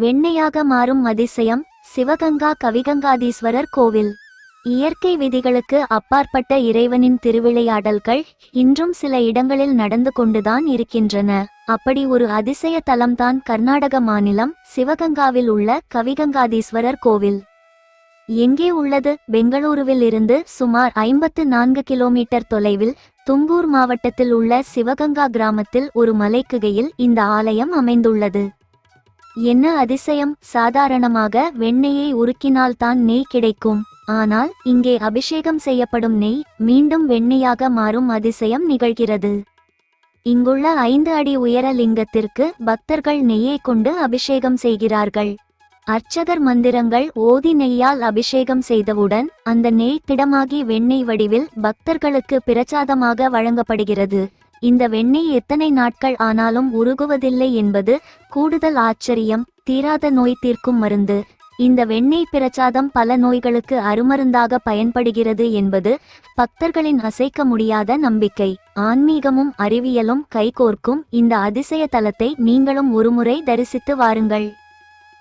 வெண்ணையாக மாறும் அதிசயம் சிவகங்கா கவிகங்காதீஸ்வரர் கோவில். இயற்கை விதிகளுக்கு அப்பாற்பட்ட இறைவனின் திருவிளையாடல்கள் இன்றும் சில இடங்களில் நடந்து கொண்டுதான் இருக்கின்றன. அப்படி ஒரு அதிசய தலம்தான் கர்நாடக மாநிலம் சிவகங்காவில் உள்ள கவிகங்காதீஸ்வரர் கோவில். எங்கே உள்ளது? பெங்களூருவில் இருந்து சுமார் ஐம்பத்து நான்கு கிலோமீட்டர் தொலைவில் தும்பூர் மாவட்டத்தில் உள்ள சிவகங்கா கிராமத்தில் ஒரு மலைக்குகையில் இந்த ஆலயம் அமைந்துள்ளது. என்ன அதிசயம்? சாதாரணமாக வெண்ணெயை உருக்கினால்தான் நெய் கிடைக்கும். ஆனால் இங்கே அபிஷேகம் செய்யப்படும் நெய் மீண்டும் வெண்ணெயாக மாறும் அதிசயம் நிகழ்கிறது. இங்குள்ள ஐந்து அடி உயர லிங்கத்திற்கு பக்தர்கள் நெய்யை கொண்டு அபிஷேகம் செய்கிறார்கள். அர்ச்சகர் மந்திரங்கள் ஓதி நெய்யால் அபிஷேகம் செய்தவுடன் அந்த நெய் திடமாகி வெண்ணெய் வடிவில் பக்தர்களுக்கு பிரச்சாதமாக வழங்கப்படுகிறது. இந்த வெண்ணெய் எத்தனை நாட்கள் ஆனாலும் உருகுவதில்லை என்பது கூடுதல் ஆச்சரியம் தீராத நோய் தீர்க்கும் மருந்து. இந்த வெண்ணெய் பிரசாதம் பல நோய்களுக்கு அருமருந்தாக பயன்படுகிறது என்பது பக்தர்களின் அசைக்க முடியாத நம்பிக்கை. ஆன்மீகமும் அறிவியலும் கைகோர்க்கும் இந்த அதிசய தலத்தை நீங்களும் ஒருமுறை தரிசித்து வாருங்கள்.